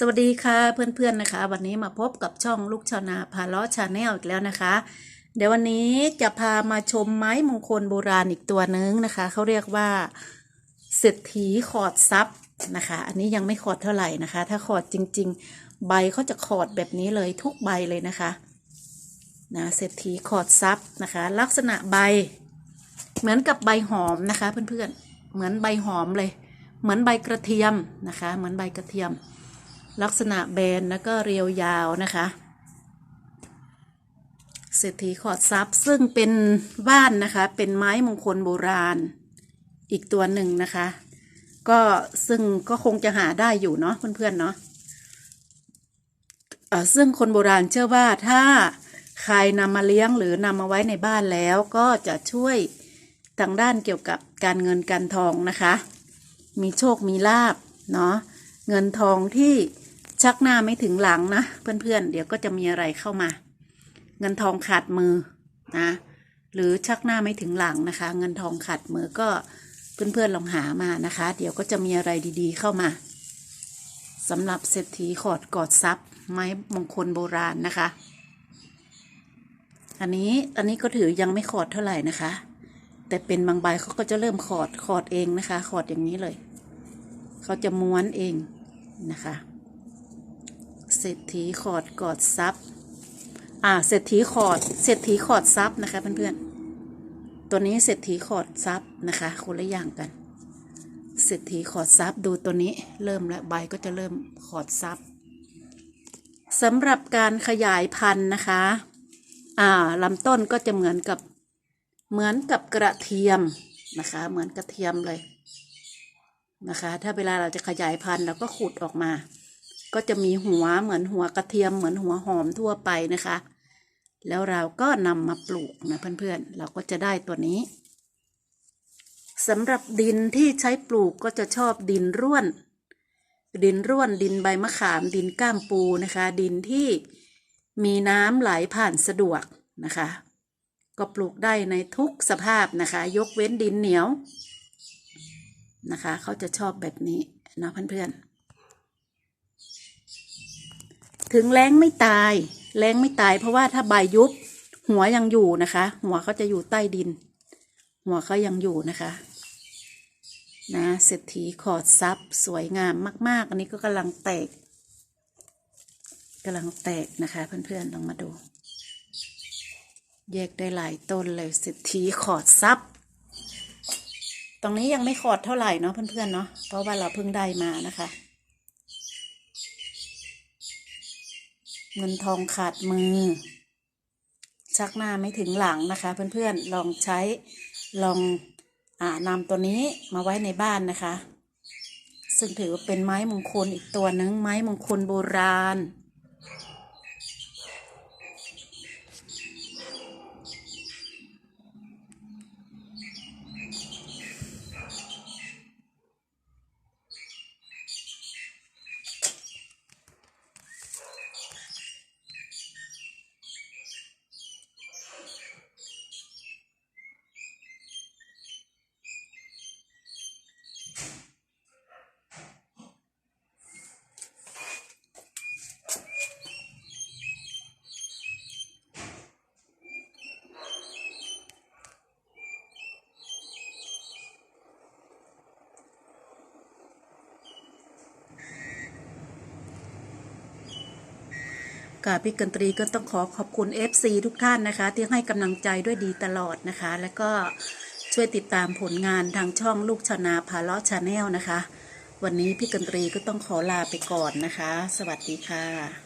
สวัสดีค่ะเพื่อนๆนะคะ วันนี้มาพบกับช่องลูกชาวนาพาล้อชาแนลอีกแล้วนะคะ เดี๋ยววันนี้จะพามาชมไม้มงคลโบราณอีกตัวนึงนะคะเขาเรียกว่าเศรษฐีขอดซับนะคะ อันนี้ยังไม่ขอดเท่าไหร่นะคะ ถ้าขอดจริง ๆ ใบเขาจะขอดแบบนี้เลยทุกใบเลยนะคะนะเศรษฐีขอดซับนะคะ ลักษณะใบ เหมือนกับใบหอมนะคะ เพื่อนๆเหมือนใบหอมเลย เหมือนใบกระเทียมนะคะ เหมือนใบกระเทียม ลักษณะแบนแล้วก็เรียวยาวนะคะเศรษฐีขอดซับซึ่งเป็นว่านนะคะ เป็นไม้มงคลโบราณ อีกตัวหนึ่งนะคะ ก็ซึ่งก็คงจะหาได้อยู่เนาะเพื่อนๆเนาะซึ่งคนโบราณเชื่อว่าถ้าใครนำมาเลี้ยงหรือนำมาไว้ในบ้านแล้วก็จะช่วยทางด้านเกี่ยวกับการเงินการทองนะคะ มีโชคมีลาบเนาะเงินทองที่ ชักหน้าไม่ถึงหลังนะเพื่อนๆ เดี๋ยวก็จะมีอะไรเข้ามา เงินทองขาดมือนะหรือชักหน้าไม่ถึงหลังนะคะ เงินทองขาดมือก็เพื่อนๆลองหามานะคะ เดี๋ยวก็จะมีอะไรดีๆเข้ามาสำหรับเศรษฐีขอดกอดซับไม้มงคลโบราณนะคะ อันนี้อันนี้ก็ถือยังไม่ขอดเท่าไหร่นะคะ แต่เป็นบางใบเขาก็จะเริ่มขอดขอดเองนะคะ ขอดอย่างนี้เลย เขาจะม้วนเองนะคะ เศรษฐีขอดกอดซับอ่าเศรษฐีขอดเศรษฐีขอดซับนะคะเพื่อนๆตัวนี้เศรษฐีขอดซับนะคะคนละอย่างกันเศรษฐีขอดซับดูตัวนี้เริ่มแล้วใบก็จะเริ่มขอดซับสำหรับการขยายพันธุ์นะคะ อ่าลำต้นก็จะเหมือนกับเหมือนกับกระเทียมนะคะ เหมือนกระเทียมเลยนะคะ ถ้าเวลาเราจะขยายพันธุ์เราก็ขุดออกมา ก็จะมีหัวเหมือนหัวกระเทียมเหมือนหัวหอมทั่วไปนะคะ แล้วเราก็นำมาปลูกนะเพื่อนๆ เราก็จะได้ตัวนี้สำหรับดินที่ใช้ปลูกก็จะชอบดินร่วน ดินร่วนดินใบมะขามดินก้ามปูนะคะ ดินที่มีน้ำไหลผ่านสะดวกนะคะ ก็ปลูกได้ในทุกสภาพนะคะ ยกเว้นดินเหนียวนะคะ เขาจะชอบแบบนี้นะเพื่อนๆ ถึงแรงไม่ตาย แรงไม่ตาย เพราะว่าถ้าใบยุบ หัวยังอยู่นะคะ หัวเขาจะอยู่ใต้ดิน หัวเขายังอยู่นะคะ นะเศรษฐีขอดซับสวยงามมาก ๆ อันนี้ก็กำลังแตกกำลังแตกนะคะ เพื่อนๆลองมาดู แยกได้หลายต้นเลยเศรษฐีขอดซับตรงนี้ยังไม่ขอดเท่าไหร่เนาะเพื่อนๆเนาะเพราะว่าเราเพิ่งได้มานะคะ เงินทองขาดมือ ชักหน้าไม่ถึงหลังนะคะ เพื่อนๆลองใช้ลองอนำตัวนี้มาไว้ในบ้านนะคะ ซึ่งถือว่าเป็นไม้มงคลอีกตัวหนึงไม้มงคลโบราณ ค่ะพี่กันตรีก็ต้องขอขอบคุณ FC ทุกท่านนะคะ ที่ให้กำลังใจด้วยดีตลอดนะคะ แล้วก็ช่วยติดตามผลงานทางช่องลูกชนาพาเลาะชาแนลนะคะ วันนี้พี่กันตรีก็ต้องขอลาไปก่อนนะคะ สวัสดีค่ะ